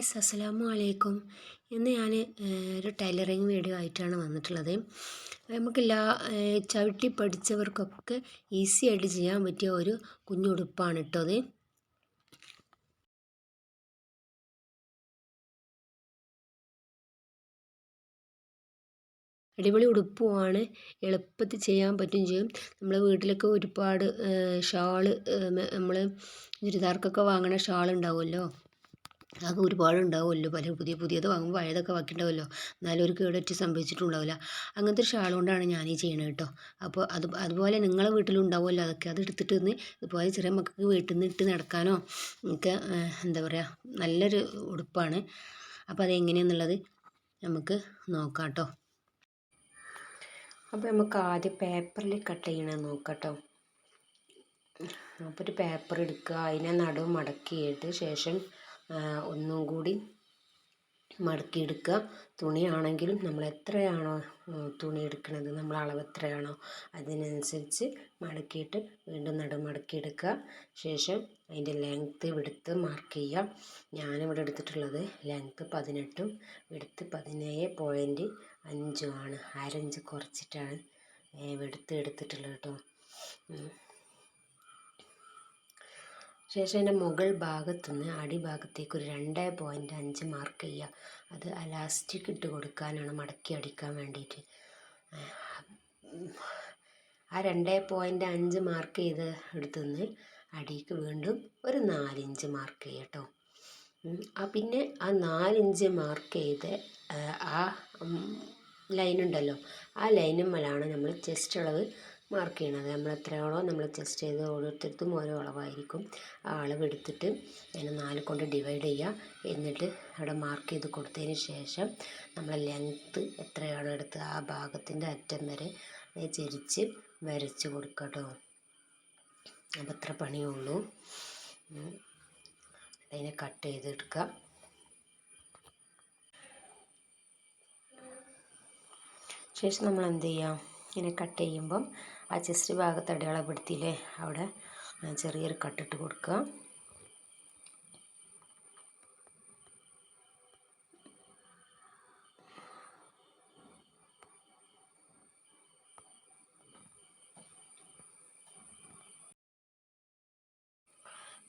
Guys അസ്സലാമു അലൈക്കും ഇന്ന് ഞാൻ ഒരു ടൈലറിങ് വീഡിയോ ആയിട്ടാണ് വന്നിട്ടുള്ളത്. നമുക്കെല്ലാ ചവിട്ടി പഠിച്ചവർക്കൊക്കെ ഈസി ആയിട്ട് ചെയ്യാൻ പറ്റിയ ഒരു കുഞ്ഞുടുപ്പാണ് കേട്ടോ അത്. അടിപൊളി ഉടുപ്പുമാണ്. എളുപ്പത്തിൽ ചെയ്യാൻ പറ്റും ചെയ്യും. നമ്മളെ വീട്ടിലൊക്കെ ഒരുപാട് ഷാൾ നമ്മൾ ചുരിദാർക്കൊക്കെ വാങ്ങണ ഷാൾ ഉണ്ടാവുമല്ലോ അതൊക്കെ ഒരുപാടുണ്ടാവും അല്ലോ. പല പുതിയ പുതിയത് വാങ്ങുമ്പോൾ പഴയതൊക്കെ ബാക്കിയുണ്ടാവുമല്ലോ എന്നാലും ഒരു കേടറ്റ് സംഭവിച്ചിട്ടുണ്ടാവില്ല അങ്ങനത്തെ ഒരു ഷാൾ കൊണ്ടാണ് ഞാൻ ഈ ചെയ്യണത് കേട്ടോ. അപ്പോൾ അത് അതുപോലെ നിങ്ങളെ വീട്ടിലും ഉണ്ടാവുമല്ലോ അതൊക്കെ അത് എടുത്തിട്ട് നിന്ന് ഇതുപോലെ ചെറിയ മക്കൾക്ക് വീട്ടിൽ നിന്ന് ഇട്ട് നടക്കാനോ ഒക്കെ എന്താ പറയുക നല്ലൊരു ഉടുപ്പാണ്. അപ്പോൾ അതെങ്ങനെയാണെന്നുള്ളത് നമുക്ക് നോക്കാം കേട്ടോ. അപ്പോൾ നമുക്ക് ആദ്യം പേപ്പറിൽ കട്ട് ചെയ്യണത് നോക്കാം കേട്ടോ. അപ്പോൾ ഒരു പേപ്പർ എടുക്കുക. അതിനെ നടുവ് മടക്കിയിട്ട് ശേഷം ഒന്നും കൂടി മടക്കിയെടുക്കുക. തുണിയാണെങ്കിലും നമ്മൾ എത്രയാണോ തുണി എടുക്കുന്നത് നമ്മൾ അളവ് എത്രയാണോ അതിനനുസരിച്ച് മടക്കിയിട്ട് വീണ്ടും നടു മടക്കിയെടുക്കുക. ശേഷം അതിന്റെ ലെങ്ത്ത് വിടുത്ത് മാർക്ക് ചെയ്യുക. ഞാനിവിടെ എടുത്തിട്ടുള്ളത് ലെങ്ത്ത് പതിനെട്ടും വിടുത്ത് പതിനേഴ് പോയിന്റ് അഞ്ചുമാണ് അരഞ്ച് കുറച്ചിട്ടാണ് വെടുത്ത് എടുത്തിട്ടുള്ളത് കേട്ടോ. ശേഷം അതിന്റെ മുകൾ ഭാഗത്തുനിന്ന് അടിഭാഗത്തേക്ക് ഒരു രണ്ട് പോയിന്റ് അഞ്ച് മാർക്ക് ചെയ്യുക. അത് അലാസ്റ്റിക് ഇട്ട് കൊടുക്കാനാണ് മടക്കി അടിക്കാൻ വേണ്ടിയിട്ട്. ആ രണ്ട് പോയിന്റ് അഞ്ച് മാർക്ക് ചെയ്ത് എടുത്തുനിന്ന് അടിക്ക് വീണ്ടും ഒരു നാലിഞ്ച് മാർക്ക് ചെയ്യുക കേട്ടോ ആ പിന്നെ ആ നാലിഞ്ച് മാർക്ക് ചെയ്ത് ആ ലൈൻ ഉണ്ടല്ലോ ആ ലൈനുമ്മലാണ് നമ്മൾ ചെസ്റ്റ് അളവ് മാർക്ക് ചെയ്യണത്. നമ്മൾ എത്രയാണോ നമ്മൾ ചെസ്റ്റ് ചെയ്ത് ഓരോരുത്തർക്കും ഓരോ അളവായിരിക്കും. ആ അളവ് എടുത്തിട്ട് അതിനെ നാല് കൊണ്ട് ഡിവൈഡ് ചെയ്യുക. എന്നിട്ട് അവിടെ മാർക്ക് ചെയ്ത് കൊടുത്തതിന് ശേഷം നമ്മൾ ലെങ്ത്ത് എത്രയാണോ എടുത്ത് ആ ഭാഗത്തിന്റെ അറ്റം വരെ ചെരിച്ച് വരച്ച് കൊടുക്കുക കേട്ടോ അപ്പം അത്ര പണിയുള്ളൂ അതിനെ കട്ട് ചെയ്തെടുക്കുക ശേഷം നമ്മൾ എന്ത് ചെയ്യാം? ഇങ്ങനെ കട്ട് ചെയ്യുമ്പം ആ ചെസ്റ്റ് ഭാഗത്ത് അടയാളപ്പെടുത്തിയില്ലേ? അവിടെ ചെറിയൊരു കട്ടിട്ട് കൊടുക്കുക.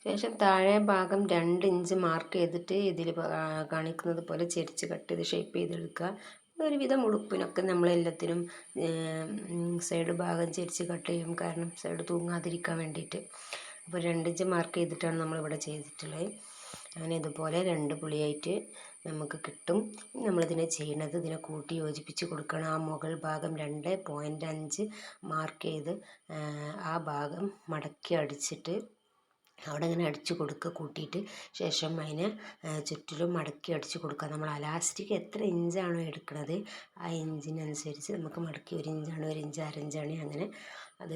ശേഷം താഴെ ഭാഗം രണ്ട് ഇഞ്ച് മാർക്ക് ചെയ്തിട്ട് ഇതിൽ കാണിക്കുന്നത് പോലെ ചെരിച്ച് കട്ട് ചെയ്ത് ഷേപ്പ് ചെയ്തെടുക്കുക. ഒരുവിധം ഉടുപ്പിനൊക്കെ നമ്മളെല്ലാത്തിനും സൈഡ് ഭാഗം ചെരിച്ച് കട്ട് ചെയ്യും. കാരണം സൈഡ് തൂങ്ങാതിരിക്കാൻ വേണ്ടിയിട്ട്. അപ്പോൾ രണ്ടിഞ്ച് മാർക്ക് ചെയ്തിട്ടാണ് നമ്മളിവിടെ ചെയ്തിട്ടുള്ളത്. അങ്ങനെ ഇതുപോലെ രണ്ട് പുളിയായിട്ട് നമുക്ക് കിട്ടും. നമ്മളിതിനെ ചെയ്യണത് ഇതിനെ കൂട്ടി യോജിപ്പിച്ച് കൊടുക്കണം. ആ മുകൾ ഭാഗം രണ്ട് പോയിന്റ് അഞ്ച് മാർക്ക് ചെയ്ത് ആ ഭാഗം മടക്കി അടിച്ചിട്ട് അവിടെ ഇങ്ങനെ അടിച്ചു കൊടുക്കുക കൂട്ടിയിട്ട് ശേഷം അതിനെ ചുറ്റിലും മടക്കി അടിച്ചു കൊടുക്കുക നമ്മൾ അലാസ്റ്റിക് എത്ര ഇഞ്ചാണോ എടുക്കുന്നത് ആ ഇഞ്ചിനനുസരിച്ച് നമുക്ക് മടക്കി ഒരു ഇഞ്ചാണ് ഒരു ഇഞ്ച് അരഞ്ചാണ് അങ്ങനെ അത്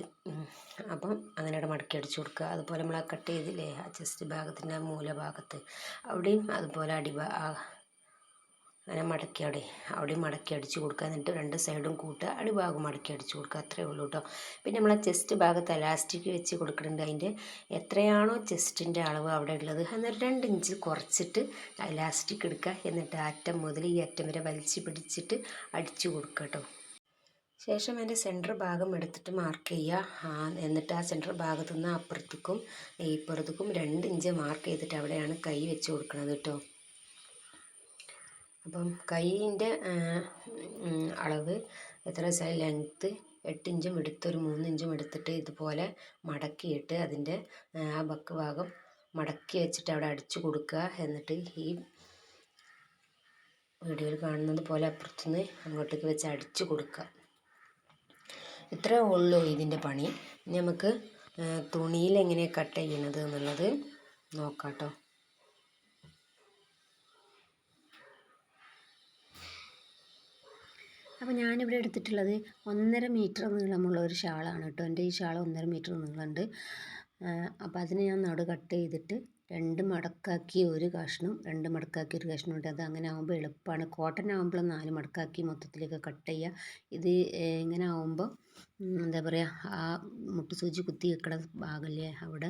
അപ്പം അങ്ങനെ അവിടെ മടക്കി അടിച്ചു കൊടുക്കുക അതുപോലെ നമ്മൾ ആ കട്ട് ചെയ്തില്ലേ ആ ചെസ്റ്റ് ഭാഗത്തിന്റെ മൂലഭാഗത്ത്. അവിടെയും അതുപോലെ അടിഭാ അങ്ങനെ മടക്കി അവിടെ അവിടെ മടക്കി അടിച്ച് കൊടുക്കുക. എന്നിട്ട് രണ്ട് സൈഡും കൂട്ടുക അടിഭാഗം മടക്കി അടിച്ച് കൊടുക്കുക. അത്രയേ ഉള്ളൂ കേട്ടോ. പിന്നെ നമ്മൾ ചെസ്റ്റ് ഭാഗത്ത് അലാസ്റ്റിക് വെച്ച് കൊടുക്കുന്നുണ്ട്. അതിന്റെ എത്രയാണോ ചെസ്റ്റിന്റെ അളവ് അവിടെ ഉള്ളത്. എന്നിട്ട് രണ്ട് ഇഞ്ച് കുറച്ചിട്ട് അലാസ്റ്റിക് എടുക്കുക. എന്നിട്ട് അറ്റം മുതൽ ഈ അറ്റം വരെ വലിച്ചു പിടിച്ചിട്ട് അടിച്ച് കൊടുക്കുക കേട്ടോ. ശേഷം അതിന്റെ സെന്റർ ഭാഗം എടുത്തിട്ട് മാർക്ക് ചെയ്യുക. എന്നിട്ട് ആ സെന്റർ ഭാഗത്തു നിന്ന് അപ്പുറത്തേക്കും ഇപ്പുറത്തേക്കും രണ്ട് ഇഞ്ച് മാർക്ക് ചെയ്തിട്ട് അവിടെയാണ് കൈ വെച്ച് കൊടുക്കുന്നത് കേട്ടോ. അപ്പം കൈയിന്റെ അളവ് എത്ര ലെങ്ത്ത് എട്ട് ഇഞ്ചും എടുത്ത് ഒരു മൂന്ന് ഇഞ്ചും എടുത്തിട്ട് ഇതുപോലെ മടക്കിയിട്ട് അതിന്റെ ആ ബക്ക് ഭാഗം മടക്കി വെച്ചിട്ട് അവിടെ അടിച്ചു കൊടുക്കുക. എന്നിട്ട് ഈ വീഡിയോയിൽ കാണുന്നത് പോലെ അപ്പുറത്തുനിന്ന് അങ്ങോട്ടേക്ക് വെച്ച് അടിച്ചു കൊടുക്കുക. ഇത്രേ ഉള്ളൂ ഇതിന്റെ പണി. നമുക്ക് തുണിയിൽ എങ്ങനെ കട്ട് ചെയ്യണത് എന്നുള്ളത് നോക്കാം കേട്ടോ അപ്പോൾ ഞാനിവിടെ എടുത്തിട്ടുള്ളത് ഒന്നര മീറ്റർ നീളമുള്ള ഒരു ഷാളാണ് കേട്ടോ. എന്റെ ഈ ഷാൾ ഒന്നര മീറ്റർ നീളമുണ്ട്. അപ്പോൾ അതിന് ഞാൻ നടു കട്ട് ചെയ്തിട്ട് രണ്ട് മടക്കാക്കി ഒരു കഷ്ണം രണ്ട് മടക്കാക്കി ഒരു കഷ്ണം ഉണ്ട് അത് അങ്ങനെ ആകുമ്പോൾ എളുപ്പമാണ് കോട്ടൺ ആകുമ്പോൾ നാല് മടക്കാക്കി മൊത്തത്തിലേക്ക് കട്ട് ചെയ്യുക ഇത് ഇങ്ങനെ ആകുമ്പോൾ എന്താ പറയുക ആ മുട്ടുസൂചി കുത്തി വെക്കണ ഭാഗമല്ലേ അവിടെ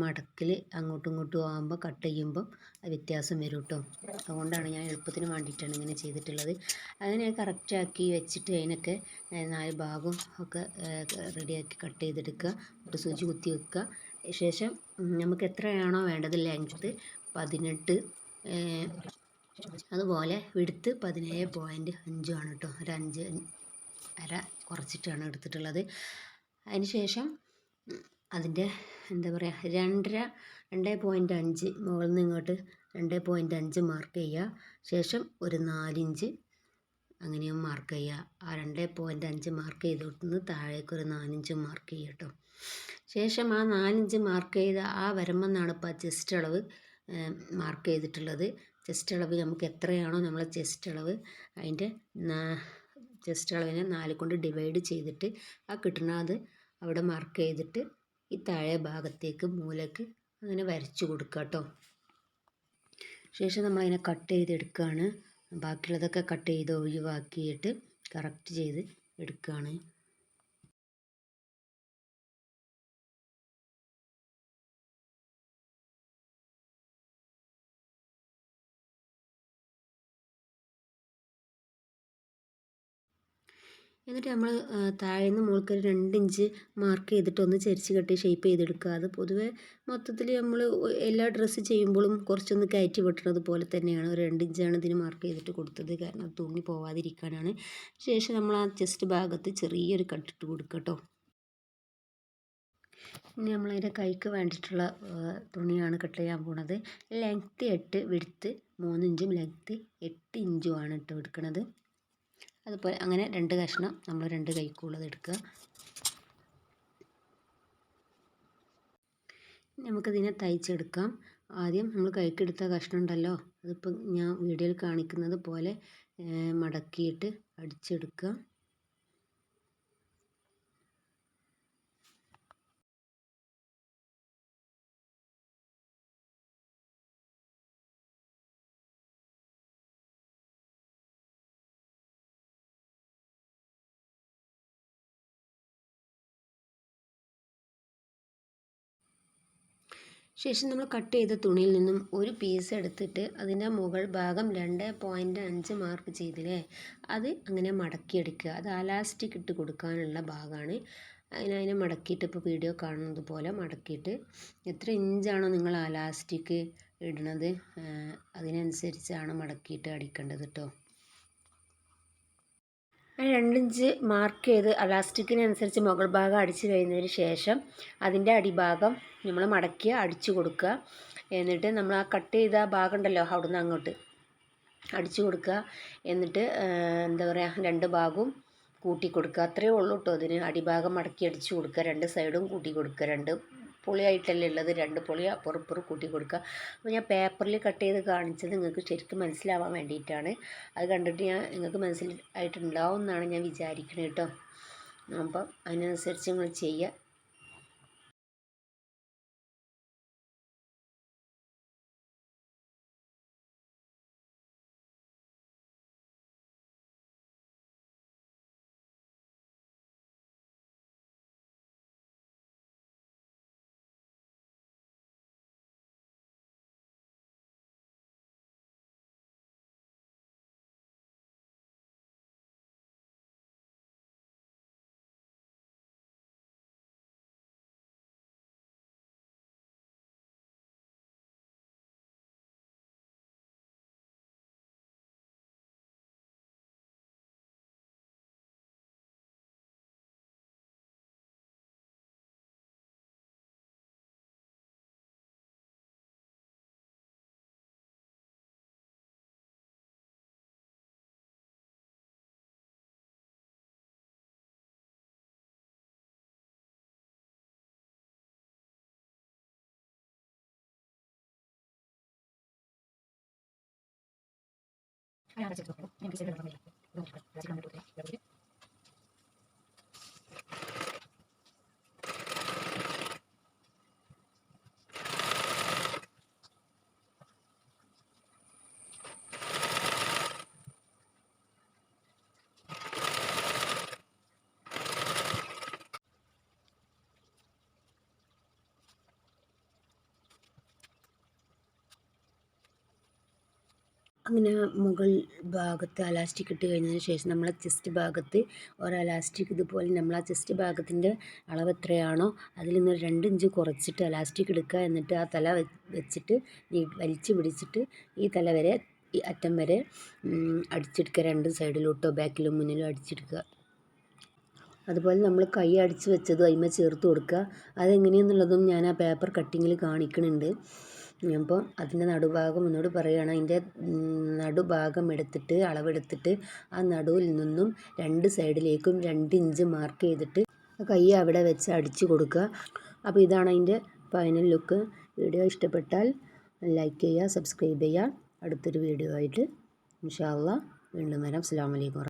മടക്കിൽ അങ്ങോട്ടും ഇങ്ങോട്ടും ആകുമ്പോൾ കട്ട് ചെയ്യുമ്പോൾ വ്യത്യാസം വരും കേട്ടോ അതുകൊണ്ടാണ് ഞാൻ എളുപ്പത്തിന് വേണ്ടിയിട്ടാണ് ഇങ്ങനെ ചെയ്തിട്ടുള്ളത്. അങ്ങനെ കറക്റ്റാക്കി വെച്ചിട്ട് അതിനൊക്കെ നാല് ഭാഗവും ഒക്കെ റെഡിയാക്കി കട്ട് ചെയ്തെടുക്കുക. മുട്ടുസൂചി കുത്തി വെക്കുക. ശേഷം നമുക്ക് എത്രയാണോ വേണ്ടത് ലെങ്ത്ത് പതിനെട്ട് അതുപോലെ വിടുത്ത് പതിനേഴ് പോയിന്റ് അഞ്ചുമാണ് കേട്ടോ. ഒരു അഞ്ച് അര കുറച്ചിട്ടാണ് എടുത്തിട്ടുള്ളത്. അതിന് ശേഷം അതിന്റെ എന്താ പറയുക രണ്ടര രണ്ട് പോയിന്റ് അഞ്ച് മുകളിൽ നിന്ന് ഇങ്ങോട്ട് രണ്ട് പോയിന്റ് അഞ്ച് മാർക്ക് ചെയ്യുക. ശേഷം ഒരു നാലിഞ്ച് അങ്ങനെയും മാർക്ക് ചെയ്യുക. ആ രണ്ട് പോയിന്റ് അഞ്ച് മാർക്ക് ചെയ്തിട്ട് താഴേക്ക് ഒരു നാലിഞ്ച് മാർക്ക് ചെയ്യുക കേട്ടോ. ശേഷം ആ നാലിഞ്ച് മാർക്ക് ചെയ്ത ആ വരമ്പെന്നാണ് ഇപ്പോൾ ആ ചെസ്റ്റ് അളവ് മാർക്ക് ചെയ്തിട്ടുള്ളത്. ചെസ്റ്റ് അളവ് നമുക്ക് എത്രയാണോ നമ്മളെ ചെസ്റ്റ് അളവ് അതിന്റെ ചെസ്റ്റ് അളവിനെ നാല് കൊണ്ട് ഡിവൈഡ് ചെയ്തിട്ട് ആ കിട്ടുന്നത് അവിടെ മാർക്ക് ചെയ്തിട്ട് ഈ താഴെ ഭാഗത്തേക്ക് മൂലക്ക് അങ്ങനെ വരച്ചു കൊടുക്കുക കേട്ടോ ശേഷം നമ്മൾ അതിനെ കട്ട് ചെയ്തെടുക്കുകയാണ്. ബാക്കിയുള്ളതൊക്കെ കട്ട് ചെയ്ത് ഒഴിവാക്കിയിട്ട് കറക്റ്റ് ചെയ്ത് എടുക്കുകയാണ്. എന്നിട്ട് നമ്മൾ താഴെ നിന്ന് മുകൾക്ക് ഒരു രണ്ട് ഇഞ്ച് മാർക്ക് ചെയ്തിട്ട് ഒന്ന് ചെരിച്ച് കെട്ടി ഷേപ്പ് ചെയ്തെടുക്കുക അത് പൊതുവേ മൊത്തത്തിൽ നമ്മൾ എല്ലാ ഡ്രസ്സ് ചെയ്യുമ്പോഴും കുറച്ചൊന്ന് കയറ്റി വെട്ടുന്നത് പോലെ തന്നെയാണ്. ഒരു രണ്ട് ഇഞ്ചാണ് ഇതിന് മാർക്ക് ചെയ്തിട്ട് കൊടുത്തത്. കാരണം തൂങ്ങി പോവാതിരിക്കാനാണ്. ശേഷം നമ്മൾ ആ ചെസ്റ്റ് ഭാഗത്ത് ചെറിയൊരു കട്ടിട്ട് കൊടുക്കുക ഇനി നമ്മളതിന്റെ കൈക്ക് വേണ്ടിയിട്ടുള്ള തുണിയാണ് കട്ട് ചെയ്യാൻ പോണത്. ലെങ്ത്ത് എട്ട് വിടുത്ത് മൂന്നിഞ്ചും ലെങ്ത്ത് എട്ട് ഇഞ്ചുമാണ് ഇട്ട് എടുക്കുന്നത് അതുപോലെ അങ്ങനെ രണ്ട് കഷ്ണം നമ്മൾ രണ്ട് കൈക്കുള്ളത് എടുക്കുക. നമുക്കിതിനെ തയ്ച്ചെടുക്കാം. ആദ്യം നമ്മൾ കൈക്കെടുത്ത കഷ്ണം ഉണ്ടല്ലോ അതിപ്പോൾ ഞാൻ വീഡിയോയിൽ കാണിക്കുന്നത് പോലെ മടക്കിയിട്ട് അടിച്ചെടുക്കുക. ശേഷം നമ്മൾ കട്ട് ചെയ്ത തുണിയിൽ നിന്നും ഒരു പീസ് എടുത്തിട്ട് അതിന്റെ മുകൾ ഭാഗം രണ്ട് പോയിന്റ് അഞ്ച് മാർക്ക് ചെയ്തില്ലേ? അത് അങ്ങനെ മടക്കിയെടുക്കുക. അത് അലാസ്റ്റിക് ഇട്ട് കൊടുക്കാനുള്ള ഭാഗമാണ്. അതിനെ മടക്കിയിട്ട് ഇപ്പോൾ വീഡിയോ കാണുന്നത് പോലെ മടക്കിയിട്ട് എത്ര ഇഞ്ചാണോ നിങ്ങൾ അലാസ്റ്റിക് ഇടണത്? അതിനനുസരിച്ചാണ് മടക്കിയിട്ട് അടിക്കേണ്ടത് കേട്ടോ രണ്ടിഞ്ച് മാർക്ക് ചെയ്ത് അലാസ്റ്റിക്കിനനുസരിച്ച് മുകൾ ഭാഗം അടിച്ച് കഴിഞ്ഞതിന് ശേഷം അതിന്റെ അടിഭാഗം നമ്മൾ മടക്കി അടിച്ചു കൊടുക്കുക. എന്നിട്ട് നമ്മൾ ആ കട്ട് ചെയ്ത ഭാഗം ഉണ്ടല്ലോ അവിടുന്ന് അങ്ങോട്ട് അടിച്ചു കൊടുക്കുക. എന്നിട്ട് എന്താ പറയുക രണ്ട് ഭാഗവും കൂട്ടി കൊടുക്കുക. അത്രയേ ഉള്ളൂ കേട്ടോ അതിന് അടിഭാഗം മടക്കി അടിച്ചു കൊടുക്കുക. രണ്ട് സൈഡും കൂട്ടി കൊടുക്കുക. രണ്ട്. പൊളിയായിട്ടല്ലേ ഉള്ളത്? രണ്ട് പൊളി അപ്പുറപ്പുറം കൂട്ടി കൊടുക്കുക. അപ്പോൾ ഞാൻ പേപ്പറിൽ കട്ട് ചെയ്ത് കാണിച്ചത് നിങ്ങൾക്ക് ശരിക്കും മനസ്സിലാവാൻ വേണ്ടിയിട്ടാണ്. അത് കണ്ടിട്ട് ഞാൻ നിങ്ങൾക്ക് മനസ്സിലായിട്ടുണ്ടാവും എന്നാണ് ഞാൻ വിചാരിക്കുന്നത് കേട്ടോ. അപ്പം അതിനനുസരിച്ച് നിങ്ങൾ ചെയ്യുക. Hay una receta de sopa, en que se ve la familia. Vamos a buscar. അങ്ങനെ മുകൾ ഭാഗത്ത് അലാസ്റ്റിക് ഇട്ട് കഴിഞ്ഞതിന് ശേഷം നമ്മൾ ചെസ്റ്റ് ഭാഗത്ത് ഒരു അലാസ്റ്റിക് ഇതുപോലെ നമ്മൾ ആ ചെസ്റ്റ് ഭാഗത്തിന്റെ അളവ് എത്രയാണോ അതിൽ നിന്ന് രണ്ട് ഇഞ്ച് കുറച്ചിട്ട് അലാസ്റ്റിക് എടുക്കുക എന്നിട്ട് ആ തല വെച്ചിട്ട് വലിച്ചു പിടിച്ചിട്ട് ഈ തല വരെ ഈ അറ്റം വരെ അടിച്ചെടുക്കുക. രണ്ട് സൈഡിലോട്ടോ ബാക്കിലും മുന്നിലും അടിച്ചെടുക്കുക. അതുപോലെ നമ്മൾ കൈ അടിച്ച് വെച്ചതും അതിമ ചേർത്ത് കൊടുക്കുക. അതെങ്ങനെയെന്നുള്ളതും ഞാൻ ആ പേപ്പർ കട്ടിങ്ങിൽ കാണിക്കുന്നുണ്ട് അപ്പോൾ അതിന്റെ നടുഭാഗം എന്നോട് പറയുകയാണ് അതിന്റെ നടുഭാഗം എടുത്തിട്ട് അളവെടുത്തിട്ട് ആ നടുവിൽ നിന്നും രണ്ട് സൈഡിലേക്കും രണ്ട് ഇഞ്ച് മാർക്ക് ചെയ്തിട്ട് കൈ അവിടെ വെച്ച് അടിച്ചു കൊടുക്കുക. അപ്പോൾ ഇതാണ് അതിന്റെ ഫൈനൽ ലുക്ക് വീഡിയോ ഇഷ്ടപ്പെട്ടാൽ ലൈക്ക് ചെയ്യുക സബ്സ്ക്രൈബ് ചെയ്യുക. അടുത്തൊരു വീഡിയോ ആയിട്ട് ഇൻഷാ അള്ളാ വീണ്ടും വരാം. അസ്സാം വലൈക്കും